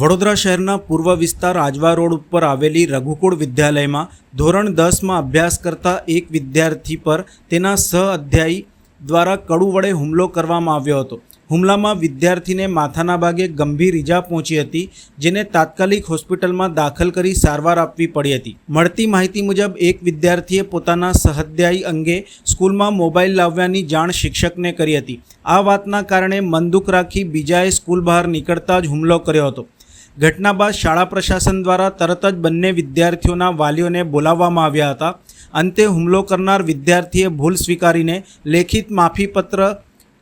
વડોદરા શહેરના પૂર્વ વિસ્તાર આજવા રોડ ઉપર આવેલી રઘુકુળ વિદ્યાલયમાં ધોરણ દસમાં અભ્યાસ કરતા એક વિદ્યાર્થી પર તેના સહ અધ્યાયી દ્વારા કડુ વડે હુમલો કરવામાં આવ્યો હતો. હુમલામાં વિદ્યાર્થીને માથાના ભાગે ગંભીર ઈજા પહોંચી હતી, જેને તાત્કાલિક હોસ્પિટલમાં દાખલ કરી સારવાર આપવી પડી હતી. મળતી માહિતી મુજબ, એક વિદ્યાર્થીએ પોતાના સહઅધ્યાયી અંગે સ્કૂલમાં મોબાઈલ લાવવાની જાણ શિક્ષકને કરી હતી. આ વાતના કારણે મનદુખ રાખી બીજાએ સ્કૂલ બહાર નીકળતા જ હુમલો કર્યો હતો. ઘટના બાદ શાળા પ્રશાસન દ્વારા તરત જ બંને વિદ્યાર્થીઓના વાલીઓને બોલાવવામાં આવ્યા હતા. અંતે હુમલો કરનાર વિદ્યાર્થીએ ભૂલ સ્વીકારીને લેખિત માફીપત્ર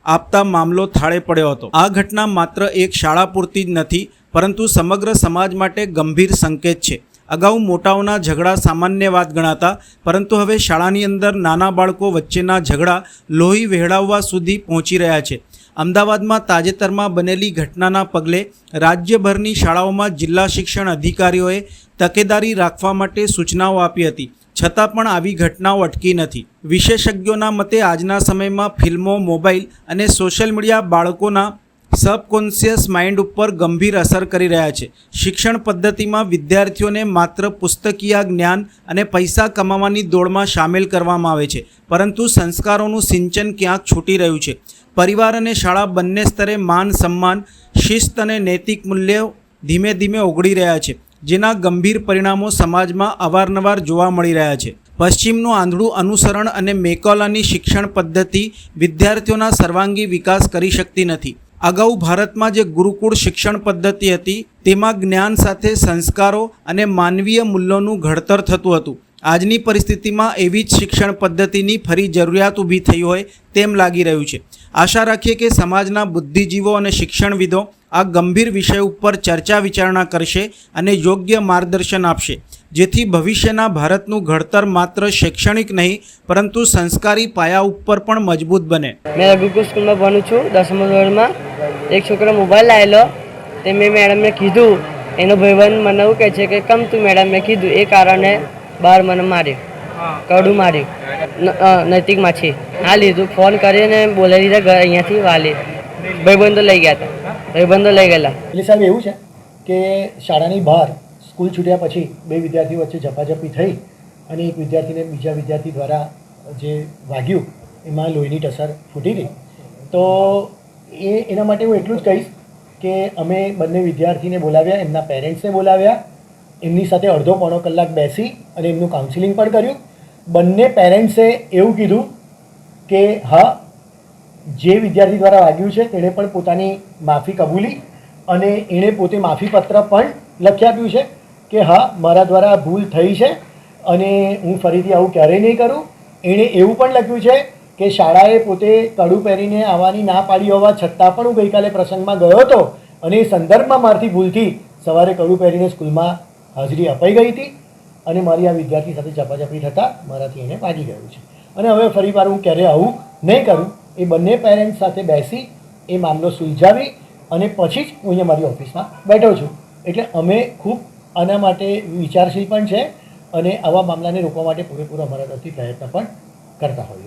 આપતા મામલો થાળે પડ્યો હતો. આ ઘટના માત્ર એક શાળા પૂરતી જ નથી, પરંતુ સમગ્ર સમાજ માટે ગંભીર સંકેત છે. અગાઉ મોટાઓના ઝઘડા સામાન્ય વાત ગણાતા, પરંતુ હવે શાળાની અંદર નાના બાળકો વચ્ચેના ઝઘડા લોહી વહેડાવવા સુધી પહોંચી રહ્યા છે. અમદાવાદમાં તાજેતરમાં બનેલી ઘટનાના પગલે રાજ્યભરની શાળાઓમાં જિલ્લા શિક્ષણ અધિકારીઓએ તકેદારી રાખવા માટે સૂચનાઓ આપી હતી. છતાં પણ આવી ઘટનાઓ અટકી નથી. વિશેષજ્ઞોના મતે આજના સમયમાં ફિલ્મો, મોબાઈલ અને સોશિયલ મીડિયા બાળકોના સબકોન્શિયસ માઇન્ડ ઉપર ગંભીર અસર કરી રહ્યા છે. શિક્ષણ પદ્ધતિમાં વિદ્યાર્થીઓને માત્ર પુસ્તકીય જ્ઞાન અને પૈસા કમાવાની દોડમાં સામેલ કરવામાં આવે છે, પરંતુ સંસ્કારોનું સિંચન ક્યાંક છૂટી રહ્યું છે. પરિવાર અને શાળા બંને સ્તરે માન સન્માન, શિસ્ત અને નૈતિક મૂલ્યો ધીમે ધીમે ઓગળી રહ્યા છે, જેના ગંભીર પરિણામો સમાજમાં અવારનવાર જોવા મળી રહ્યા છે. પશ્ચિમનું આંધળું અનુસરણ અને મેકોલાની શિક્ષણ પદ્ધતિ વિદ્યાર્થીઓના સર્વાંગી વિકાસ કરી શકતી નથી. અગાઉ ભારતમાં જે ગુરુકુળ શિક્ષણ પદ્ધતિ હતી, તેમાં જ્ઞાન સાથે સંસ્કારો અને માનવીય મૂલ્યોનું ઘડતર થતું હતું. આજની પરિસ્થિતિમાં એવી જ શિક્ષણ પદ્ધતિની ફરી જરૂરિયાત ઊભી થઈ હોય તેમ લાગી રહ્યું છે. આશા રાખીએ કે સમાજના બુદ્ધિજીવો અને શિક્ષણવિદો આ ગંભીર વિષય ઉપર ચર્ચા વિચારણા કરશે અને યોગ્ય માર્ગદર્શન આપશે. જેથી ભવિષ્યના ભારતનું ઘડતર માત્ર શૈક્ષણિક નહીં, પરંતુ સંસ્કારી પાયા ઉપર પણ મજબૂત બને. મેં રઘુકુળ સ્કૂલમાં ભણું છું, દસમા ધોરણમાં. એક છોકરો મોબાઈલ લાવેલો તે મેં મેડમને કીધું, એનો ભાઈબંધ મને એવું કહે છે કે, કમ તું મેડમ, મેં કીધું, એ કારણે બહાર મને માર્યું, કડું માર્યું નૈતિક માછી હા, લીધું, ફોન કરીને બોલાવી દીધા અહીંયાથી વાલી. ભાઈબંધો લઈ ગયા હતા. ભાઈબંધો લઈ ગયેલા. એટલે સાહેબ, એવું છે કે શાળાની બહાર સ્કૂલ છૂટ્યા પછી બે વિદ્યાર્થીઓ વચ્ચે ઝપાઝપી થઈ અને એક વિદ્યાર્થીને બીજા વિદ્યાર્થી દ્વારા જે વાગ્યું, એમાં લોહીની ટસર ફૂટી ગઈ. તો એ એના માટે હું એટલું જ કહીશ કે અમે બંને વિદ્યાર્થીને બોલાવ્યા, એમના પેરેન્ટ્સને બોલાવ્યા, એમની સાથે અડધો પોણો કલાક બેસી અને એમનું કાઉન્સિલિંગ પણ કર્યું. બંને પેરેન્ટ્સે એવું કીધું કે, હા, જે વિદ્યાર્થી દ્વારા વાગ્યું છે તેણે પણ પોતાની માફી કબૂલી અને એણે પોતે માફીપત્ર પણ લખી આપ્યું છે કે, હા, મારા દ્વારા ભૂલ થઈ છે અને હું ફરીથી આવું ક્યારેય નહીં કરું. એણે એવું પણ લખ્યું છે કે શાળાએ પોતે કડું પહેરીને આવવાની ના પાડી હોવા છતાં પણ હું ગઈકાલે પ્રસંગમાં ગયો હતો અને એ સંદર્ભમાં મારથી ભૂલથી સવારે કડું પહેરીને સ્કૂલમાં હાજરી અપાઈ ગઈ હતી અને મારી આ વિદ્યાર્થી સાથે ઝપાઝપી થતાં મારાથી એને વાગી ગયું છે. અને હવે ફરીવાર હું ક્યારે આવું નહીં કરું એ બંને પેરેન્ટ્સ સાથે બેસી એ મામલો સુલઝાવી અને પછી જ હું અહીંયા મારી ઓફિસમાં બેઠો છું. એટલે અમે ખૂબ આના માટે વિચારશીલ પણ છે અને આવા મામલાને રોકવા માટે પૂરેપૂરો અમારા તરફથી પ્રયત્ન પણ કરતા હોઈએ છીએ.